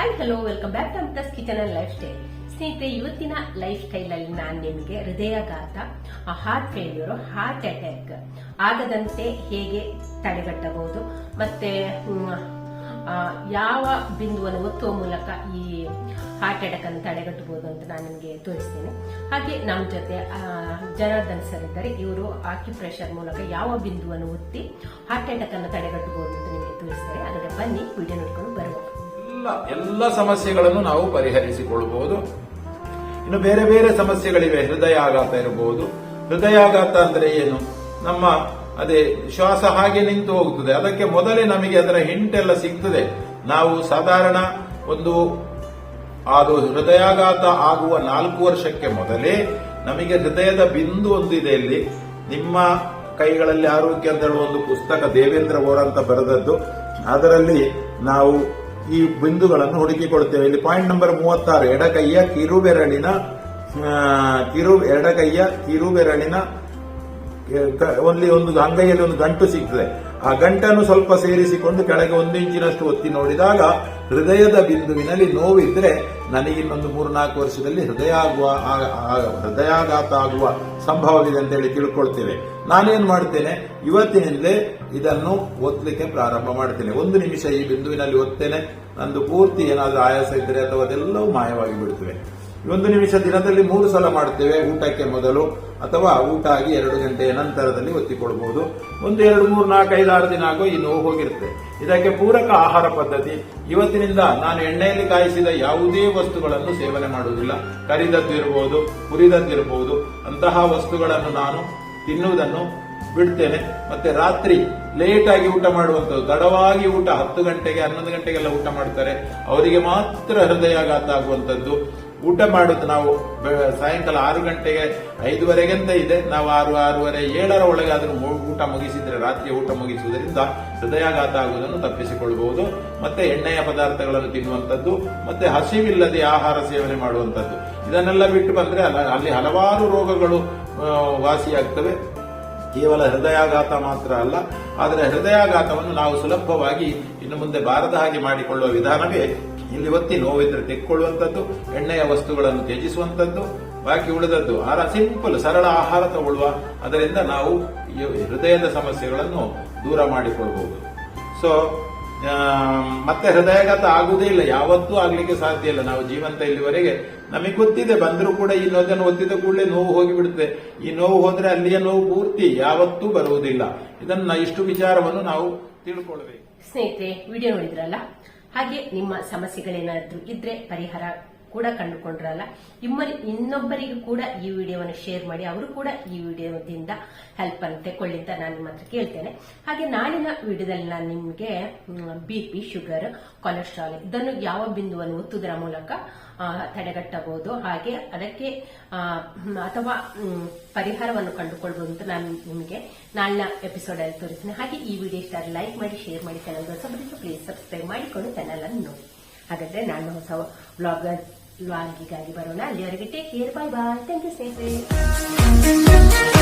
Hi hello welcome back to Amtha's kitchen and lifestyle ಸ್ನೇಹಿತರೆ, ಇವತ್ತಿನ life style ಅಲ್ಲಿ ನಾನು ನಿಮಗೆ ಹೃದಯಾಘಾತ ಹಾರ್ಟ್ ಫೇಲ್ಯೂರ್ ಹಾರ್ಟ್ ಅಟ್ಯಾಕ್ ಆಗದಂತೆ ಹೇಗೆ ತಡೆಗಟ್ಟಬಹುದು, ಮತ್ತೆ ಯಾವ ಬಿಂದುವನ್ನು ಒತ್ತುವ ಮೂಲಕ ಈ ಹಾರ್ಟ್ ಅಟ್ಯಾಕ್ ಅನ್ನು ತಡೆಗಟ್ಟಬಹುದು ಅಂತ ನಾನು ನಿಮಗೆ ತೋರಿಸ್ತೇನೆ. ಹಾಗೆ ನಮ್ಮ ಜೊತೆ ಜನಾರ್ದನ್ ಸರ್ ಇದ್ದಾರೆ. ಇವರು ಆಕ್ಯುಪ್ರೆಷರ್ ಮೂಲಕ ಯಾವ ಬಿಂದುವನ್ನು ಒತ್ತಿ ಹಾರ್ಟ್ ಅಟ್ಯಾಕ್ ಅನ್ನು ತಡೆಗಟ್ಟಬಹುದು ಅಂತ ನಿಮಗೆ ತೋರಿಸ್ತಾರೆ. ಅದರ ಬನ್ನಿ ವಿಡಿಯೋ ನೋಡ್ಕೊಂಡು ಬರುವ ಎಲ್ಲ ಎಲ್ಲ ಸಮಸ್ಯೆಗಳನ್ನು ನಾವು ಪರಿಹರಿಸಿಕೊಳ್ಳಬಹುದು ಇನ್ನು ಬೇರೆ ಬೇರೆ ಸಮಸ್ಯೆಗಳಿವೆ, ಹೃದಯಾಘಾತ ಇರಬಹುದು ಹೃದಯಾಘಾತ ಅಂದ್ರೆ ಏನು? ನಮ್ಮ, ಅದೇ, ಶ್ವಾಸ ಹಾಗೆ ನಿಂತು ಹೋಗುತ್ತದೆ. ಅದಕ್ಕೆ ಮೊದಲೇ ನಮಗೆ ಅದರ ಹಿಂಟೆಲ್ಲ ಸಿಗ್ತದೆ. ನಾವು ಸಾಧಾರಣ ಒಂದು, ಅದು ಹೃದಯಾಘಾತ ಆಗುವ ನಾಲ್ಕು ವರ್ಷಕ್ಕೆ ಮೊದಲೇ ನಮಗೆ ಹೃದಯದ ಬಿಂದು ಒಂದಿದೆ ಇಲ್ಲಿ. ನಿಮ್ಮ ಕೈಗಳಲ್ಲಿ ಆರೋಗ್ಯ ಅಂತ ಹೇಳುವ ಒಂದು ಪುಸ್ತಕ ದೇವೇಂದ್ರ ಓರ್ ಅಂತ ಬರೆದದ್ದು. ಅದರಲ್ಲಿ ನಾವು ಈ ಬಿಂದುಗಳನ್ನು ಹುಡುಕಿಕೊಳ್ಳುತ್ತೇವೆ. ಇಲ್ಲಿ ಪಾಯಿಂಟ್ ನಂಬರ್ ಮೂವತ್ತಾರು ಎಡಕೈಯ ಕಿರುಬೆರಳಿನ ಕಿರು ಎಡಕೈಯ ಕಿರುಬೆರಳಿನ ಅಲ್ಲಿ ಒಂದು ಅಂಗೈಯಲ್ಲಿ ಒಂದು ಗಂಟು ಸಿಗ್ತದೆ. ಆ ಗಂಟನ್ನು ಸ್ವಲ್ಪ ಸೇರಿಸಿಕೊಂಡು ಕೆಳಗೆ ಒಂದು ಇಂಚಿನಷ್ಟು ಒತ್ತಿ ನೋಡಿದಾಗ ಹೃದಯದ ಬಿಂದುವಿನಲ್ಲಿ ನೋವಿದ್ರೆ ನನಗಿನ್ನೊಂದು ಮೂರು ಮೂರ್ನಾಲ್ಕು ವರ್ಷದಲ್ಲಿ ಹೃದಯ ಆಗುವ ಹೃದಯಾಘಾತ ಆಗುವ ಸಂಭವವಿದೆ ಅಂತ ಹೇಳಿ ತಿಳ್ಕೊಳ್ತೇವೆ. ನಾನೇನು ಮಾಡ್ತೇನೆ, ಇವತ್ತಿನಿಂದಲೇ ಇದನ್ನು ಒತ್ತಲಿಕ್ಕೆ ಪ್ರಾರಂಭ ಮಾಡ್ತೇನೆ. ಒಂದು ನಿಮಿಷ ಈ ಬಿಂದುವಿನಲ್ಲಿ ಒತ್ತೇನೆ. ನಂದು ಪೂರ್ತಿ ಏನಾದರೂ ಆಯಾಸ ಇದ್ದರೆ ಅಥವಾ ಅದೆಲ್ಲವೂ ಮಾಯವಾಗಿ ಬಿಡುತ್ತವೆ ಒಂದು ನಿಮಿಷ ದಿನದಲ್ಲಿ ಮೂರು ಸಲ ಮಾಡುತ್ತೇವೆ. ಊಟಕ್ಕೆ ಮೊದಲು ಅಥವಾ ಊಟ ಆಗಿ ಎರಡು ಗಂಟೆಯ ನಂತರದಲ್ಲಿ ಒತ್ತಿಕೊಳ್ಬಹುದು ಒಂದು, ಎರಡು, ಮೂರು, ನಾಲ್ಕು, ಐದು, ಆರು ದಿನ ಆಗೋ ಈ ನೋವು ಹೋಗಿರುತ್ತೆ. ಇದಕ್ಕೆ ಪೂರಕ ಆಹಾರ ಪದ್ಧತಿ. ಇವತ್ತಿನಿಂದ ನಾನು ಎಣ್ಣೆಯಲ್ಲಿ ಕಾಯಿಸಿದ ಯಾವುದೇ ವಸ್ತುಗಳನ್ನು ಸೇವನೆ ಮಾಡುವುದಿಲ್ಲ. ಕರಿದದ್ದು ಇರಬಹುದು ಹುರಿದದ್ದು ಇರಬಹುದು ಅಂತಹ ವಸ್ತುಗಳನ್ನು ನಾನು ತಿನ್ನುವುದನ್ನು ಬಿಡ್ತೇನೆ. ಮತ್ತೆ ರಾತ್ರಿ ಲೇಟ್ ಆಗಿ ಊಟ ಮಾಡುವಂಥದ್ದು, ತಡವಾಗಿ ಊಟ, ಹತ್ತು ಗಂಟೆಗೆ, ಹನ್ನೊಂದು ಗಂಟೆಗೆಲ್ಲ ಊಟ ಮಾಡ್ತಾರೆ. ಅವರಿಗೆ ಮಾತ್ರ ಹೃದಯಾಘಾತ ಆಗುವಂಥದ್ದು. ಊಟ ಮಾಡುದು ನಾವು ಸಾಯಂಕಾಲ ಆರು ಗಂಟೆಗೆ ಐದುವರೆಗೆಂತ ಇದೆ. ನಾವು ಆರು, ಆರೂವರೆ, ಏಳರ ಒಳಗೆ ಅದನ್ನು ಊಟ ಮುಗಿಸಿದ್ರೆ, ರಾತ್ರಿ ಊಟ ಮುಗಿಸುವುದರಿಂದ ಹೃದಯಾಘಾತ ಆಗುವುದನ್ನು ತಪ್ಪಿಸಿಕೊಳ್ಳಬಹುದು. ಮತ್ತೆ ಎಣ್ಣೆಯ ಪದಾರ್ಥಗಳನ್ನು ತಿನ್ನುವಂಥದ್ದು, ಮತ್ತೆ ಹಸಿವಿಲ್ಲದೆ ಆಹಾರ ಸೇವನೆ ಮಾಡುವಂಥದ್ದು. ಇದನ್ನೆಲ್ಲ ಬಿಟ್ಟು ಬಂದರೆ ಅಲ್ಲ- ಹಲವಾರು ರೋಗಗಳು ವಾಸಿಯಾಗ್ತವೆ. ಕೇವಲ ಹೃದಯಾಘಾತ ಮಾತ್ರ ಅಲ್ಲ, ಆದರೆ ಹೃದಯಾಘಾತವನ್ನು ನಾವು ಸುಲಭವಾಗಿ ಇನ್ನು ಮುಂದೆ ಬಾರದ ಹಾಗೆ ಮಾಡಿಕೊಳ್ಳುವ ವಿಧಾನವೇ ಇಲ್ಲಿ ಒತ್ತಿ ನೋವಿದ್ರೆ ತೆಕ್ಕೊಳ್ಳುವಂಥದ್ದು, ಎಣ್ಣೆಯ ವಸ್ತುಗಳನ್ನು ತ್ಯಜಿಸುವಂಥದ್ದು, ಬಾಕಿ ಉಳಿದದ್ದು ಆರ ಸಿಂಪಲ್ ಸರಳ ಆಹಾರ ತಗೊಳ್ಳುವ, ಅದರಿಂದ ನಾವು ಹೃದಯದ ಸಮಸ್ಯೆಗಳನ್ನು ದೂರ ಮಾಡಿಕೊಳ್ಬಹುದು ಸೊ ಮತ್ತೆ ಹೃದಯಾಘಾತ ಆಗುವುದೇ ಇಲ್ಲ, ಯಾವತ್ತೂ ಆಗ್ಲಿಕ್ಕೆ ಸಾಧ್ಯ ಇಲ್ಲ. ನಾವು ಜೀವಂತ ಇಲ್ಲಿವರೆಗೆ, ನಮಗೆ ಗೊತ್ತಿದೆ, ಬಂದರೂ ಕೂಡ ಈ ನೋದನ್ನು ಒತ್ತಿದ ಕೂಡಲೇ ನೋವು ಹೋಗಿಬಿಡುತ್ತೆ. ಈ ನೋವು ಹೋದ್ರೆ ಅಲ್ಲಿಯ ನೋವು ಪೂರ್ತಿ ಯಾವತ್ತೂ ಬರುವುದಿಲ್ಲ. ಇದನ್ನ ಇಷ್ಟು ವಿಚಾರವನ್ನು ನಾವು ತಿಳ್ಕೊಳ್ಬೇಕು. ಸ್ನೇಹಿತರೆ, ವಿಡಿಯೋ ನೋಡಿದ್ರಲ್ಲ? ಹಾಗೆ ನಿಮ್ಮ ಸಮಸ್ಯೆಗಳೇನಾದರೂ ಇದ್ರೆ ಪರಿಹಾರ ಕೂಡ ಕಂಡುಕೊಂಡ್ರಲ್ಲ. ಇಮ್ಮರಿ ಇನ್ನೊಬ್ಬರಿಗೂ ಕೂಡ ಈ ವಿಡಿಯೋವನ್ನು ಶೇರ್ ಮಾಡಿ, ಅವರು ಕೂಡ ಈ ವಿಡಿಯೋದಿಂದ ಹೆಲ್ಪ್ ಅನ್ನು ತೆಕೊಳ್ಳಿ ಅಂತ ನಾನು ನಿಮ್ಮ ಹತ್ರ ಕೇಳ್ತೇನೆ. ಹಾಗೆ ನಾಳಿನ ವಿಡಿಯೋದಲ್ಲಿ ನಾನು ನಿಮಗೆ ಬಿ ಪಿ ಶುಗರ್ ಕೊಲೆಸ್ಟ್ರಾಲ್ ಇದನ್ನು ಯಾವ ಬಿಂದುವನ್ನು ಒತ್ತುವುದರ ಮೂಲಕ ತಡೆಗಟ್ಟಬಹುದು. ಹಾಗೆ ಅದಕ್ಕೆ ಅಥವಾ ಪರಿಹಾರವನ್ನು ಕಂಡುಕೊಳ್ಬಹುದು ಅಂತ ನಾನು ನಿಮಗೆ ನಾಳಿನ ಎಪಿಸೋಡ್ ಅಲ್ಲಿ ತೋರಿಸ್ತೇನೆ. ಹಾಗೆ ಈ ವಿಡಿಯೋ ಇಷ್ಟ ಲೈಕ್ ಮಾಡಿ ಶೇರ್ ಮಾಡಿ ಚಾನಲ್ ಹೊಸಬರಿಗೆ ಪ್ಲೀಸ್ ಸಬ್ಸ್ಕ್ರೈಬ್ ಮಾಡಿಕೊಂಡು ಚಾನಲ್ ಅನ್ನು. ನೋಡಿ ಹಾಗಾದ್ರೆ ನಾನು ಹೊಸ vlog ವ್ಲಾಗಿಗಾಗಿ ಬರೋಣ ಅಲ್ಲಿವರೆಗೆ take care bye bye thank you ಸ್ನೇಹಿತರೆ